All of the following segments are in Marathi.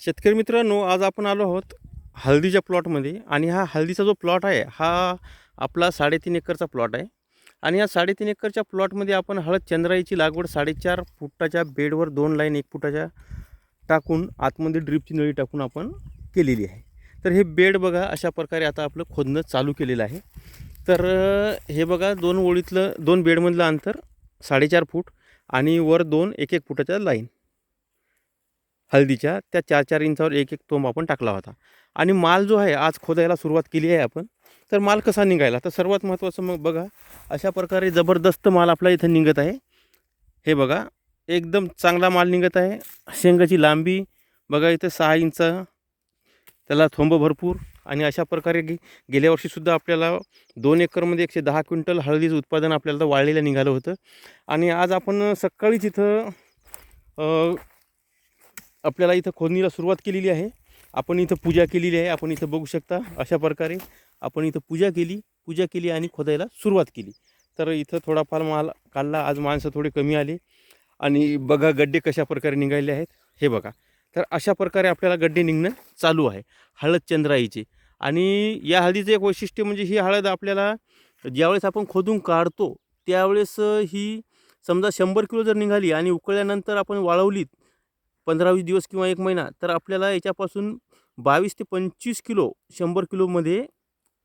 शेतकरी मित्रांनो आज आपण आलो आहोत हळदीच्या प्लॉटमध्ये आणि हा हळदीचा जो प्लॉट आहे हा आपला साडेतीन एकरचा प्लॉट आहे. आणि या साडेतीन एकरच्या प्लॉटमध्ये आपण हळद चंद्राईची लागवड साडेचार फुटाच्या बेडवर दोन लाईन एक फुटाच्या टाकून आतमध्ये ड्रीपची नळी टाकून आपण केलेली आहे. तर हे बेड बघा अशा प्रकारे आता आपलं खोदणं चालू केलेलं आहे. तर हे बघा दोन ओळीतलं दोन बेडमधलं अंतर साडेचार फूट आणि वर दोन एक एक फुटाच्या लाईन. हळदीच्या त्या चार चार इंचावर एक एक तोंब आपण टाकला होता. आणि माल जो आहे आज खोदायला सुरुवात केली आहे आपण. तर माल कसा निघायला? तर सर्वात महत्त्वाचं मग बघा अशा प्रकारे जबरदस्त माल आपला इथं निघत आहे. हे बघा एकदम चांगला माल निघत आहे. शेंगाची लांबी बघा इथं सहा इंच त्याला थोंब भरपूर. आणि अशा प्रकारे गे गेल्या वर्षीसुद्धा आपल्याला दोन एकरमध्ये एकशे दहा क्विंटल हळदीचं उत्पादन आपल्याला वाळलेलं निघालं होतं. आणि आज आपण सकाळीच इथं आपल्याला इथं खोदणीला सुरुवात केलेली आहे. आपण इथं पूजा केलेली आहे. आपण इथं बघू शकता अशा प्रकारे आपण इथं पूजा केली पूजा केली आणि खोदायला सुरुवात केली. तर इथं थोडाफार माल काढला. आज माणसं थोडे कमी आले. आणि बघा गड्डे कशा प्रकारे निघाले आहेत. हे बघा. तर अशा प्रकारे आपल्याला गड्डे निघणं चालू आहे. हळद चंद्राईचे. आणि या हळदीचं एक वैशिष्ट्य म्हणजे ही हळद आपल्याला ज्यावेळेस आपण खोदून काढतो त्यावेळेस ही समजा शंभर किलो जर निघाली आणि उकळल्यानंतर आपण वाळवलीत पंधरा वीस दिवस किंवा एक महिना तर आपल्याला याच्यापासून बावीस ते पंचवीस किलो शंभर किलोमध्ये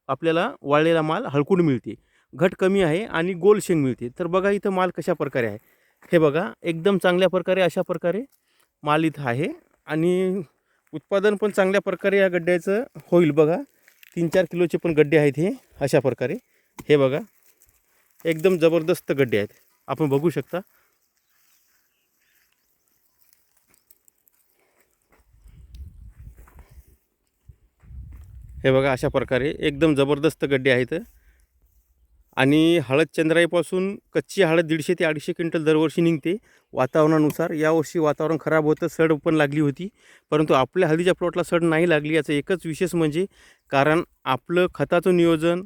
आपल्याला वाळलेला माल हळकून मिळते. घट कमी आहे आणि गोल शेंग मिळते. तर बघा इथं माल कशा प्रकारे आहे. हे बघा एकदम चांगल्या प्रकारे अशा प्रकारे माल इथं आहे आणि उत्पादन पण चांगल्या प्रकारे या गड्ड्याचं होईल बघा. तीन चार किलोचे पण गड्डे आहेत हे अशा प्रकारे. हे बघा एकदम जबरदस्त गड्डे आहेत. आपण बघू शकता. हे बघा अशा प्रकारे एकदम जबरदस्त गड्डे आहेत. आणि हळद चंद्राईपासून कच्ची हळद दीडशे ते अडीचशे क्विंटल दरवर्षी निघते. वातावरणानुसार यावर्षी वातावरण खराब होतं सड पण लागली होती. परंतु आपल्या हळदीच्या प्लॉटला सड नाही लागली याचं एकच विशेष म्हणजे कारण आपलं खताचं नियोजन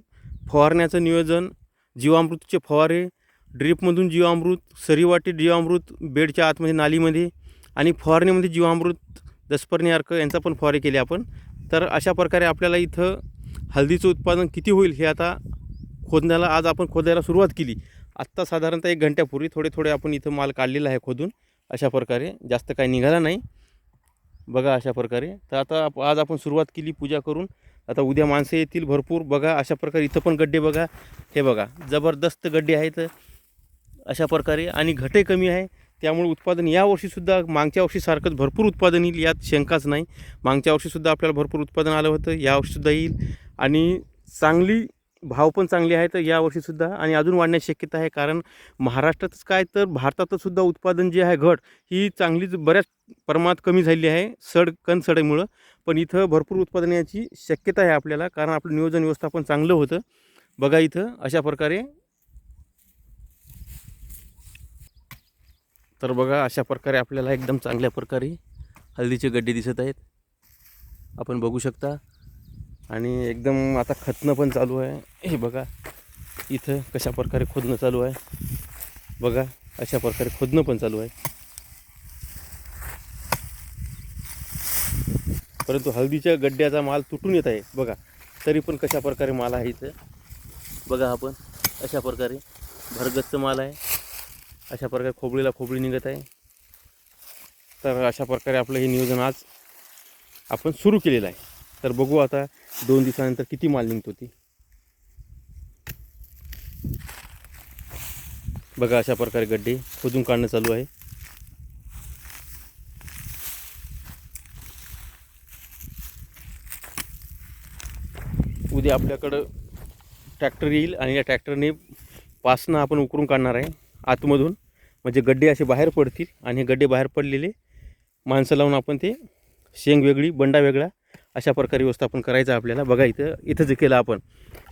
फवारण्याचं नियोजन जीवामृतचे फवारे ड्रीपमधून जीवामृत सरीवाटी जीवामृत बेडच्या आतमध्ये नालीमध्ये आणि फवारणीमध्ये जीवामृत दसपर्णी अर्क यांचा पण फवारे केले आपण. तर अशा प्रकारे आपल्याला इथं हळदीचं उत्पादन किती होईल हे आता खोदण्याला आज आपण खोदायला सुरुवात केली. आत्ता साधारणतः एक घंट्यापूर्वी थोडे थोडे आपण इथं माल काढलेला आहे खोदून. अशा प्रकारे जास्त काही निघाला नाही. बघा अशा प्रकारे. तर आता आप- आज आपण सुरुवात केली पूजा करून. आता उद्या माणसं येतील भरपूर. बघा अशा प्रकारे इथं पण गड्डे बघा. हे बघा जबरदस्त गड्डे आहेत. अशा प्रकारे आणि घटही कमी आहे. त्यामुळे उत्पादन या वर्षीसुद्धा मागच्या वर्षीसारखंच भरपूर उत्पादन येईल यात शंकाच नाही. मागच्या वर्षीसुद्धा आपल्याला भरपूर उत्पादन आलं होतं या वर्षीसुद्धा येईल. आणि चांगली भाव पण चांगले आहेत या वर्षीसुद्धा आणि अजून वाढण्याची शक्यता आहे. कारण महाराष्ट्रातच काय तर भारतातसुद्धा उत्पादन जे आहे घट ही चांगलीच बऱ्याच प्रमाणात कमी झालेली आहे सड कण सडमुळं पण इथं भरपूर उत्पादन याची शक्यता आहे आपल्याला कारण आपलं नियोजन व्यवस्थापन चांगलं होतं. बघा इथं अशा प्रकारे तर बघा अशा प्रकारे आपल्याला एकदम चांगल्या प्रकारे हळदीचे गड्डे दिसत आहेत. आपण बघू शकता. आणि एकदम आता खतनं पण चालू आहे. हे बघा इथं कशा प्रकारे खोदणं चालू आहे. बघा अशा प्रकारे खोदणं पण चालू आहे. परंतु हळदीच्या गड्ड्याचा माल तुटून येत आहे. बघा तरी पण कशा प्रकारे माल आहे इथं. बघा आपण अशा प्रकारे भरगच्च माल आहे. अशा प्रकारे खोबळीला खोबळी निघत आहे. तर अशा प्रकारे आपलं हे नियोजन आज आपण सुरू केलेलं आहे. तर बघू आता दोन दिवसानंतर किती माल निघतो ती. बघा अशा प्रकारे गड्डे खोदून काढणं चालू आहे. उद्या आपल्याकडं ट्रॅक्टर येईल आणि या ट्रॅक्टरने पासनं आपण उकरून काढणार आहे. आतमधून म्हणजे गड्डे असे बाहेर पडतील आणि हे गड्डे बाहेर पडलेले माणसं लावून आपण ते शेंग वेगळी बंडा वेगळा अशा प्रकारे व्यवस्थापन करायचं आपल्याला. बघा इथं इथं जे केलं आपण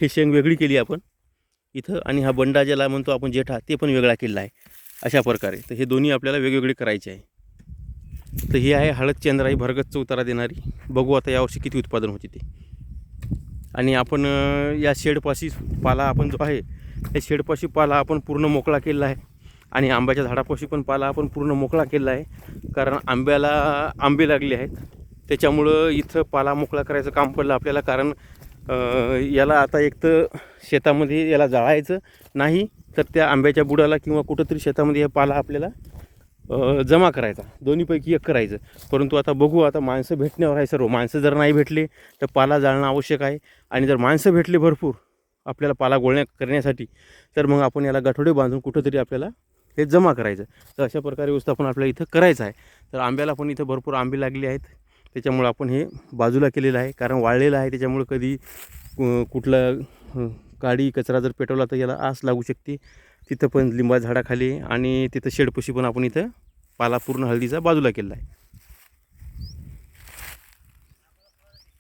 ही शेंग वेगळी केली आपण. इथं आणि हा बंडा ज्याला म्हणतो आपण जेठा ते पण वेगळा केलेला आहे अशा प्रकारे. तर हे दोन्ही आपल्याला वेगवेगळे करायचे आहे. तर ही आहे हळद चंद्राई भरगतचं उतारा देणारी. बघू आता यावर्षी किती उत्पादन होते ते. आणि आपण या शेडपाशी पाला आपण जो आहे त्या शेडपाशी पाला आपण पूर्ण मोकळा केलेला आहे. आणि आंब्याच्या झाडापाशी पण पाला आपण पूर्ण मोकळा केलेला आहे. कारण आंब्याला आंबे लागले आहेत. त्याच्यामुळं इथं पाला मोकळा करायचं काम पडलं आपल्याला. कारण याला आता एक तर शेतामध्ये याला जाळायचं नाही तर त्या आंब्याच्या बुडाला किंवा कुठंतरी शेतामध्ये हे पाला आपल्याला जमा करायचा. दोन्हीपैकी एक करायचं. परंतु आता बघू आता माणसं भेटण्यावर आहे सर्व. माणसं जर नाही भेटले तर पाला जाळणं आवश्यक आहे. आणि जर माणसं भेटले भरपूर आपल्याला पाला गोळण्या करण्यासाठी तर मग आपण याला गाठोडे बांधून कुठंतरी आपल्याला हे जमा करायचं. तर अशा प्रकारे व्यवस्थापन आपल्याला इथं करायचं आहे. तर आंब्याला पण इथं भरपूर आंबे लागले आहेत. त्याच्यामुळं आपण हे बाजूला केलेलं आहे कारण वाळलेलं आहे. त्याच्यामुळं कधी कुठला काडी कचरा जर पेटवला तर याला आस लागू शकते. तिथं पण लिंबा झाडाखाली आणि तिथं शेडपशी पण आपण इथं पाला पूर्ण हळदीचा बाजूला केलेला आहे.